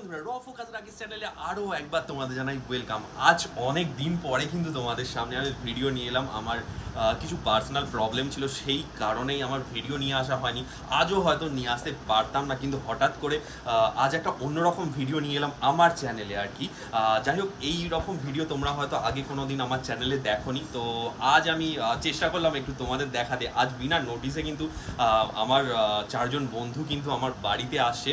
বন্ধুরা রফু কাজরাকিস চ্যানেলে আরও একবার তোমাদের জানাই ওয়েলকাম আজ অনেক দিন পরে কিন্তু তোমাদের সামনে আমি ভিডিও নিয়ে এলাম। আমার কিছু পার্সোনাল প্রবলেম ছিল, সেই কারণেই আমার ভিডিও নিয়ে আসা হয়নি। আজও হয়তো নিয়ে আসতে পারতাম না, কিন্তু হঠাৎ করে আজ একটা অন্যরকম ভিডিও নিয়ে এলাম আমার চ্যানেলে আর কি। যাই হোক, এই রকম ভিডিও তোমরা হয়তো আগে কোনো দিন আমার চ্যানেলে দেখোনি। তো আজ আমি চেষ্টা করলাম একটু তোমাদের দেখাতে। আজ বিনা নোটিসে কিন্তু আমার চারজন বন্ধু কিন্তু আমার বাড়িতে আসছে।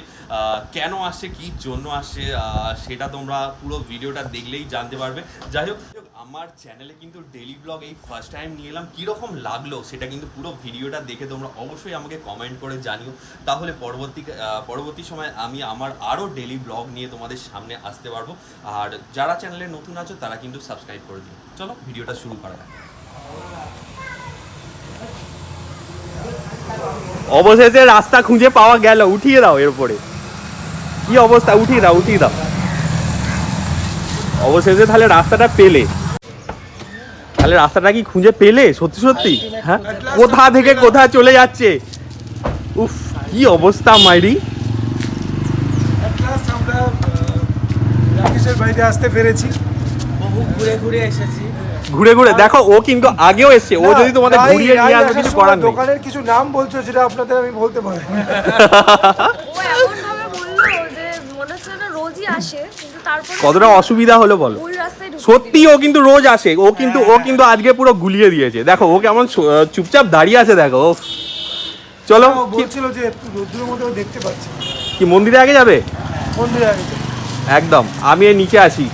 কেন আসছে কি জন্য আসছে আহ, সেটা তোমরা পুরো ভিডিওটা দেখলেই জানতে পারবে। যাই হোক আমার চ্যানেলে কিন্তু ডেলি ব্লগ এই ফার্স্ট টাইম নিয়ে এলাম। কীরকম লাগল সেটা কিন্তু পুরো ভিডিওটা দেখে তোমরা অবশ্যই আমাকে কমেন্ট করে জানিও। তাহলে পরবর্তী পরবর্তী সময় আমি আমার আরও ডেলি ব্লগ নিয়ে তোমাদের সামনে আসতে পারব। আর যারা চ্যানেলে নতুন আছো তারা কিন্তু সাবস্ক্রাইব করে দিও। চলো ভিডিওটা শুরু করা যাক। অবশেষে রাস্তা খুঁজে পাওয়া গেল উঠিয়ে দাও এরপরে কি অবস্থা? উঠিয়ে দাও উঠিয়ে দাও। অবশেষে তাহলে রাস্তাটা পেলে। তাহলে রাস্তাটা কি খুঁজে পেলে? সত্যি সত্যি? হ্যাঁ? কোথা থেকে কোথা চলে যাচ্ছে? উফ কি অবস্থা মাইরি। বাড়িতে আসতে পেরেছি। ঘুরে ঘুরে এসেছি। ঘুরে ঘুরে দেখো ও কিন্তু আগেও এসছে। ও যদি তোমাদের ঘুরিয়ে নিয়ে আসবে কিছু করার দোকানের কিছু নাম বলছো যেটা আপনাদের আমি বলতে পারি ও এমন ভাবে বলল যে মনে রোজই আসে কিন্তু তারপর কতটা অসুবিধা হলো বলো? ভুল রাস্তায় ঢুকে সত্যি ও কিন্তু রোজ আসে ও কিন্তু ও কিন্তু আজকে পুরো গুলিয়ে দিয়েছে। দেখো ও কেমন চুপচাপ দাঁড়িয়ে আছে দেখো উফ। চলো ও বলছিল যে একটু রোদ্দুরের মধ্যে ও দেখতে পাচ্ছি কি মন্দিরে আগে যাবে? মন্দিরে আগে। একদম আমি এই নিচে আসি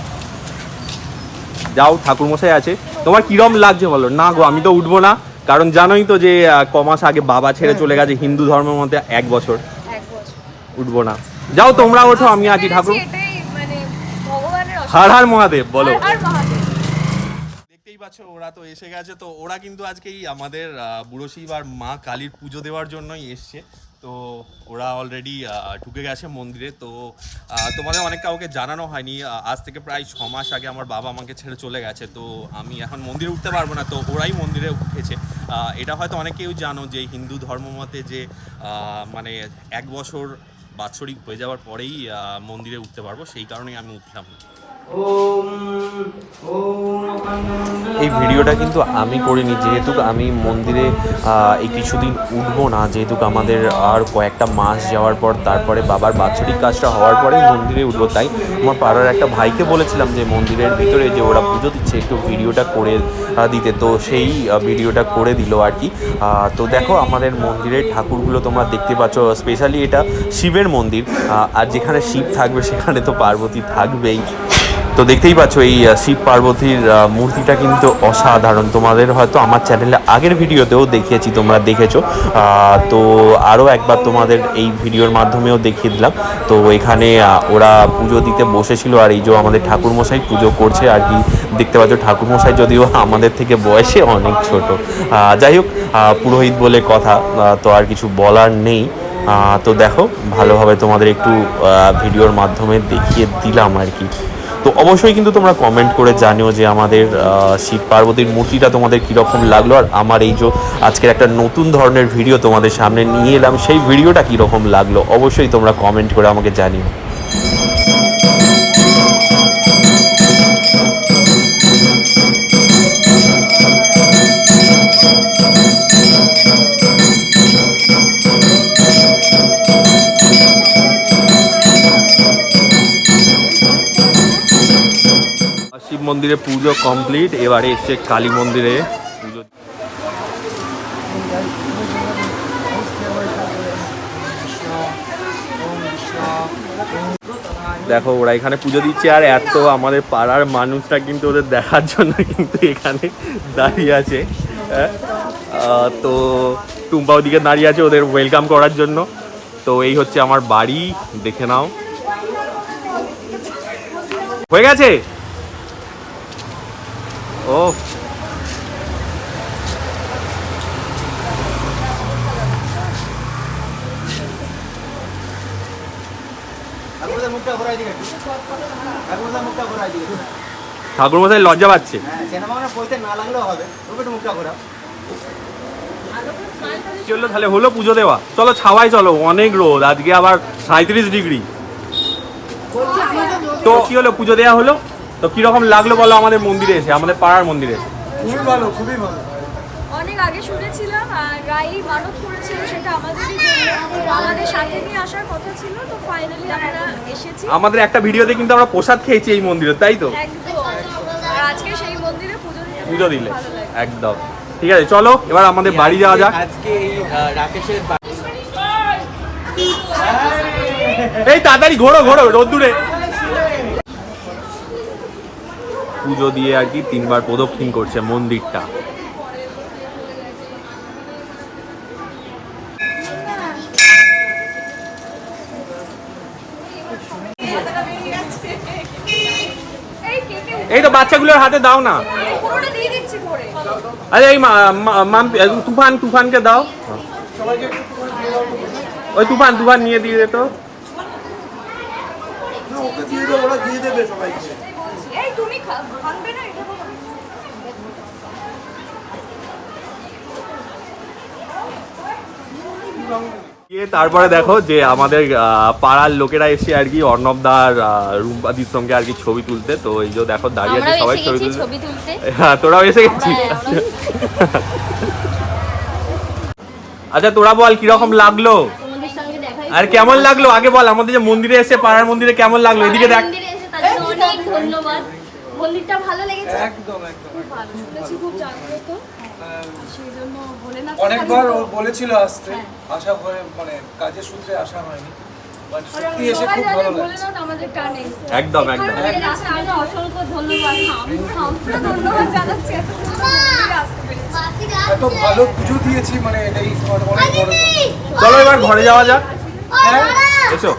যাও ঠাকুর মশাই আছে। তোমার কিরম লাগছে বলো? না গো আমি তো উঠবো না। কারণ জানোই তো যে আহ, ক আগে বাবা ছেড়ে চলে গেছে হিন্দু ধর্মের মধ্যে এক বছর। এক বছর। উঠবো না। যাও তোমরা ওঠো আমি আছি ঠাকুর। মানে ভগবানের হার হার মহাদেব বলো। আর আর মহাদেব। দেখতেই পাচ্ছ ওরা তো এসে গেছে তো ওরা কিন্তু আজকেই আমাদের বুড়ো শিব আর মা কালীর পুজো দেওয়ার জন্যই এসছে। তো ওরা অলরেডি ঢুকে গেছে মন্দিরে তো তোমাদের অনেক কাউকে জানানো হয়নি। আজ থেকে প্রায় ছ মাস আগে আমার বাবা আমাকে ছেড়ে চলে গেছে তো আমি এখন মন্দিরে উঠতে পারব না তো ওরাই মন্দিরে উঠেছে। এটা হয়তো অনেকেই জানো যে হিন্দু ধর্ম মতে যে মানে এক বছর বাৎসরিক হয়ে যাওয়ার পরেই মন্দিরে উঠতে পারব। সেই কারণেই আমি উঠলাম। এই ভিডিওটা কিন্তু আমি করিনি, যেহেতু আমি মন্দিরে এই কিছুদিন উঠবো না, যেহেতু আমাদের আর কয়েকটা মাস যাওয়ার পর, তারপরে বাবার বাৎসরিক কাজটা হওয়ার পরে মন্দিরে উঠবো, তাই আমার পাড়ার একটা ভাইকে বলেছিলাম যে মন্দিরের ভিতরে যে ওরা পুজো দিচ্ছে, একটু ভিডিওটা করে দিতে, তো সেই ভিডিওটা করে দিল আর কি। তো দেখো আমাদের মন্দিরের ঠাকুরগুলো তোমরা দেখতে পাচ্ছ স্পেশালি এটা শিবের মন্দির আর যেখানে শিব থাকবে, সেখানে তো পার্বতী থাকবেই। তো দেখতেই পাচ্ছ এই শিব পার্বতীর মূর্তিটা কিন্তু অসাধারণ। তোমাদের হয়তো আমার চ্যানেলে আগের ভিডিওতেও দেখিয়েছি, তোমরা দেখেছ। তো আরও একবার তোমাদের এই ভিডিওর মাধ্যমেও দেখিয়ে দিলাম। তো এখানে ওরা পুজো দিতে বসেছিল, আর এই যে আমাদের ঠাকুরমশাই পুজো করছে, আর কি দেখতে পাচ্ছ ঠাকুরমশাই যদিও আমাদের থেকে বয়সে অনেক ছোট। যাই হোক পুরোহিত বলে কথা তো আর কিছু বলার নেই। তো দেখো, ভালোভাবে তোমাদের একটু ভিডিওর মাধ্যমে দেখিয়ে দিলাম আর কি। তো অবশ্যই কিন্তু তোমরা কমেন্ট করে জানিও যে আমাদের শিব পার্বতীর মূর্তিটা তোমাদের কীরকম লাগল। আর আমার এই যে আজকের একটা নতুন ধরনের ভিডিও তোমাদের সামনে নিয়ে এলাম, সেই ভিডিওটা কীরকম লাগল অবশ্যই তোমরা কমেন্ট করে আমাকে জানিও। শিব মন্দিরে পুজো কমপ্লিট, এবারে এসছে কালী মন্দিরে পুজো। দেখো, ওরা এখানে পুজো দিচ্ছে, আর এত আমাদের পাড়ার মানুষরা কিন্তু ওদের দেখার জন্য কিন্তু এখানে দাঁড়িয়ে আছে। হ্যাঁ? তো টুম্পা ওদিকে দাঁড়িয়ে আছে ওদের ওয়েলকাম করার জন্য। তো এই হচ্ছে আমার বাড়ি, দেখে নাও। হয়ে গেছে? ও। ঠাকুর মশাই লজ্জা পাচ্ছে। হ্যাঁ সিনেমা বলতে না লাগলেও হবে। তবে একটু মুখটা ঘোরাও। চলো তাহলে? হলো পুজো দেওয়া। চলো ছাওয়াই চলো। অনেক রোদ। আজকে আবার সাঁত্রিশ ডিগ্রি। তো কি হলো পুজো দেওয়া হলো? তো কীরকম লাগল বলো আমাদের মন্দিরে এসে আমাদের পাড়ার মন্দিরে? এসে খুবই ভালো খুবই ভালো। অনেক আগে শুনেছিলাম আর রাই মানত করেছিল সেটা আমাদেরই আমাদের সাথে নিয়ে আসার কথা ছিল তো ফাইনালি আমরা এসেছি। আমাদের একটা ভিডিওতে কিন্তু আমরা প্রসাদ খেয়েছি এই মন্দিরে তাই তো? একদম। আর আজকে সেই মন্দিরে পুজো দিতে পুজো দিলে একদম। ঠিক আছে চলো এবার আমাদের বাড়ি যাওয়া যাক। আজকে এই রাকেশের এই তাড়াতাড়ি ঘোরো ঘোরো রোদ্দুরে। পুজো দিয়ে আর কি তিনবার প্রদক্ষিণ করছে মন্দিরটা। এই তো বাচ্চাগুলোর হাতে দাও না। আরে এই তুফান, তুফানকে দাও। ওই তুফান তুফান নিয়ে দিয়ে দে তো। দিয়ে দেবো সবাইকে। ভাঙবে না এটা তারপরে দেখো যে আমাদের পাড়ার লোকেরা এসে আর কি অর্ণবদার রুম্পাদির সঙ্গে আর কি ছবি তুলতে। তো এই যে দেখো দাঁড়িয়ে আছে সবাই ছবি গেছি তুলতে। হ্যাঁ তোরাও এসে গেছিস? হ্যাঁ, আচ্ছা তোরা বল কীরকম লাগল? তোমাদের সঙ্গে দেখাই আর কেমন লাগল? আগে বল আমাদের যে মন্দিরে এসে পাড়ার মন্দিরে কেমন লাগল? এদিকে দেখ। ধন্যবাদ। মন্দিরটা ভালো লেগেছে? একদম একদম ভালো শুনেছি খুব জাগ্রত। সেই জন্য ভোলেনাথ অনেকবার ও বলেছিল আসতে। আশা করে মানে কাজের সূত্রে আসা হয়নি। খুব একদম একদম। অসংখ্য ধন্যবাদ। ধন্যবাদ জানাচ্ছি এত ভালো পুজো দিয়েছি মানে এটাই চলো এবার ঘরে যাওয়া যাক। এসো।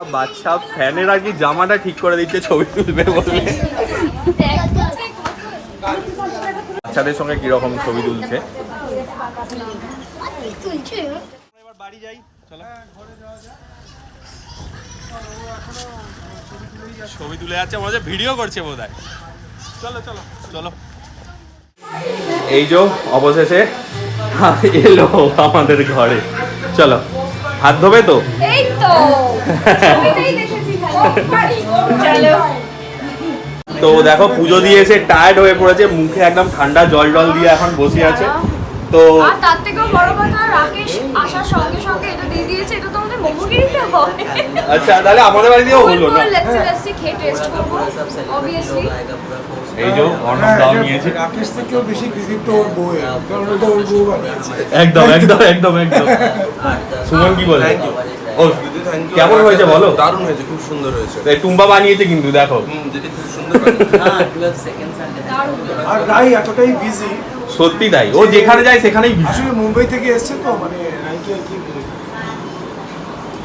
বাচ্চা ফ্যানের আর কি জামাটা ঠিক করে দিচ্ছে ছবি তুলবে বলে বাচ্চাদের সঙ্গে কীরকম ছবি তুলছে? ছবি তুলে যাচ্ছে মনে হচ্ছে ভিডিও করছে বোধ হয় চলো চলো চলো। এই যে অবশেষে এলো আমাদের ঘরে। চলো হাত ধোবে তো? এই তো ছবিতেই দেখেছি খালি চলো। তো দেখো পুজো দিয়ে এসে টায়ার্ড হয়ে পড়েছে মুখে একদম ঠান্ডা জল জল দিয়ে এখন বসে আছে। তো আর তার থেকেও বড় কথা রাকেশ আসার সঙ্গে সঙ্গে এটা দিয়ে দিয়েছে এটা তো আমাদের মোমোগিরিতে হয় আচ্ছা তাহলে আমাদের বাড়িতেও হলো না? লেটসি লেটসি খেয়ে টেস্ট করব অবভিয়াসলি এই যে অর্ণব দাও নিয়েছে। রাকেশ থেকেও বেশি তো ওর বউয়ের কারণ ওটা ওর বউ বানিয়েছে। একদম একদম একদম একদম। সুমন কি বলে? কেমন হয়েছে বলো দারুণ হয়েছে খুব সুন্দর হয়েছে এই টুম্বা বানিয়েছে কিন্তু দেখো হুম, যেটা খুব সুন্দর বানিয়েছে। হ্যাঁ, 12 second Sunday। আর রাই এতটাই বিজি সত্যি তাই ও যেখানে যায় সেখানেই busy। আসলে মুম্বাই থেকে এসছে তো মানে রাইকে আর কি বলবো।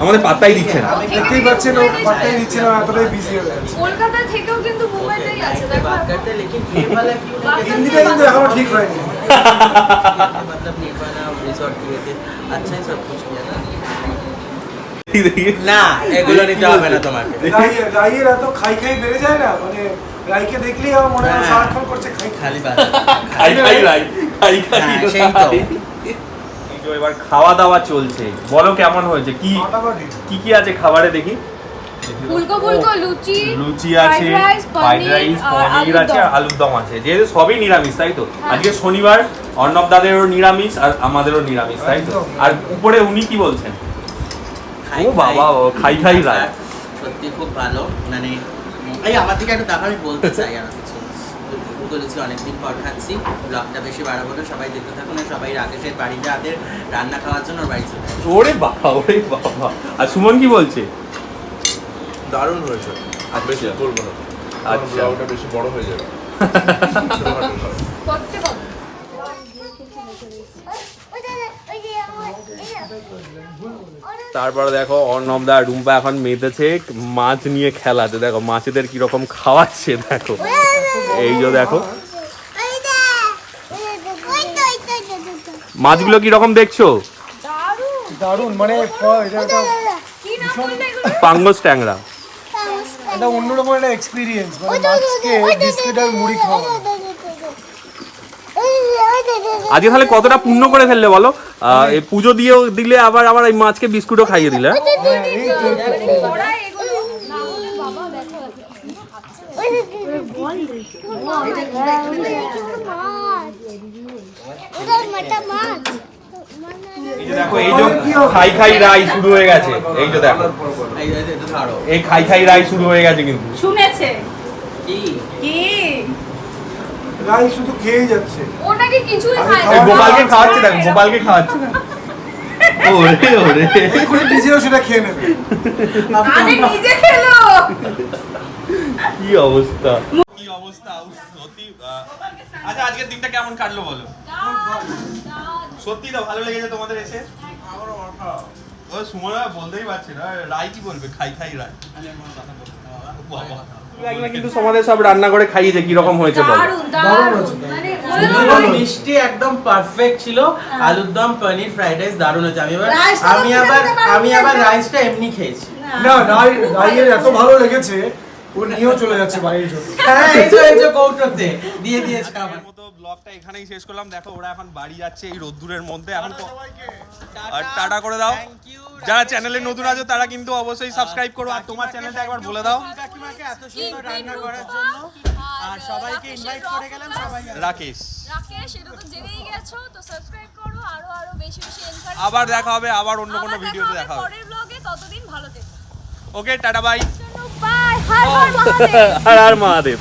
আমাদের পাত্তাই দিচ্ছে না দেখতেই পাচ্ছেন ও পাত্তাই দিচ্ছে না এতটাই বিজি হয়ে গেছে কলকাতা থেকেও কিন্তু মুম্বাইতেই আছে দেখো बात करते हैं, लेकिन ये वाला क्यों नहीं कहते? হিন্দিটা কিন্তু এখনো ঠিক হয়নি मतलब ये वाला resort किए थे। अच्छा ही सब कुछ किया था। দেখি। না এগুলো নিতে হবে না তোমাকে। রাইয়ের এত খাই খাই বেড়ে যায় না? মানে রাইকে দেখলেই আমার মনে হয় হ্যাঁ। সারাক্ষণ করছে খাই খাই। খালি বাদ খাই খাই রাই খাই খাই হ্যাঁ। রাই। এবার খাওয়া দাওয়া চলছে। বলো কেমন হয়েছে? কি কি কি আছে খাবারে দেখি? ফুলকো ফুলকো লুচি লুচি আছে ফ্রাইড পনির, রাইস পনির আলুর আছে দম। আলুর দম আছে। যেহেতু সবই নিরামিষ তাই তো? আজকে শনিবার অর্ণব দাদেরও নিরামিষ আর আমাদেরও নিরামিষ তাই তো? আর উপরে উনি কি বলছেন? খাই ও বাবা, ও খাই খাই রায়। সত্যি খুব ভালো। মানে এই আমার দিকে একটা দেখো আমি বলতে চাই আর কিছু। বলেছি অনেকদিন পর খাচ্ছি। ব্লগটা বেশি বাড়াবো না সবাই দেখতে থাকুন আর সবাই রাকেশের বাড়িতে হাতের রান্না খাওয়ার জন্য ওর বাড়ি চলে ওরে বাবা ওরে বাবা। আর সুমন কি বলছে? দারুণ হয়েছে। আর বেশি বলব না। আচ্ছা। আচ্ছা। ওটা বেশি বড় হয়ে যাবে। তারপরে দেখো অর্ণব দা রুম্পা এখন মেতেছে মাছ নিয়ে খেলাতে। দেখো মাছেদের কীরকম খাওয়াচ্ছে দেখো। এই যে দেখো। মাছগুলো কীরকম দেখছ? দারুণ মানে এটা পাঙ্গস ট্যাংরা। একটা অন্যরকম একটা এক্সপিরিয়েন্স মানে মাছকে বিস্কিট আর মুড়ি খাওয়া। আজকে তাহলে কতটা পুণ্য করে ফেললে বলো? এই পুজো দিয়েও দিলে আবার আবার এই মাছকে বিস্কুটও খাইয়ে দিলে। এই খাই খাই রাই শুরু হয়ে গেছে। এই যে দেখো। এই খাই খাই রাই শুরু হয়ে গেছে কিন্তু। শুনেছে। কি? কি? রাই শুধু খেয়েই যাচ্ছে। ও কিছুই খায় না। গোপালকে খাওয়াচ্ছে দেখো গোপালকে খাওয়াচ্ছে ওরে ওরে। এক্ষুনি নিজেও সেটা খেয়ে নেবে। আরে নিজে খেলো। কি অবস্থা? কি অবস্থা? সত্যি আচ্ছা আজকের দিনটা কেমন কাটলো বলো? সত্যি তো ভালো লেগেছে তোমাদের এসে? ও সুমনা বলতেই পারছি না। রাই কি বলবে? খাই খাই রাই। কিন্তু সমাজে সব রান্না করে খাইয়েছে কি রকম হয়েছে বলো? মানে। মিষ্টি একদম পারফেক্ট ছিল। আলুর দম পনির ফ্রাইড রাইস দারুণ হয়েছে। আমি আবার আমি আবার আমি আবার। রাইসটা এমনি খেয়েছি। না রাই রাইয়ের এত ভালো লেগেছে ও নিয়েও চলে যাচ্ছে বাড়ির জন্য। হ্যাঁ এই যে এই যে কৌটোতে দিয়ে দিয়েছে আমার ব্লগটা এখানেই শেষ করলাম। দেখো ওরা এখন বাড়ি যাচ্ছে এই রোদ্দুরের মধ্যে। এখন আর টাটা। করে দাও। যারা চ্যানেলে নতুন আছো তারা কিন্তু অবশ্যই সাবস্ক্রাইব করো। আর তোমার চ্যানেলটা একবার বলে দাও। কাকিমাকে এত সুন্দর রান্না করার জন্য। আর সবাইকে ইনভাইট করে গেলাম সবাই রাকেশ। রাকেশ। এটা তো জেনেই গেছো? তো সাবস্ক্রাইব করো আরও আরও বেশি বেশি এনকারেজ আবার দেখা হবে আবার অন্য কোনো ভিডিওতে দেখা হবে। পরের ব্লগে ততদিন ভালো থেকো। Okay tata bye bye hi hi Mahadev. আর আর মহাদেব।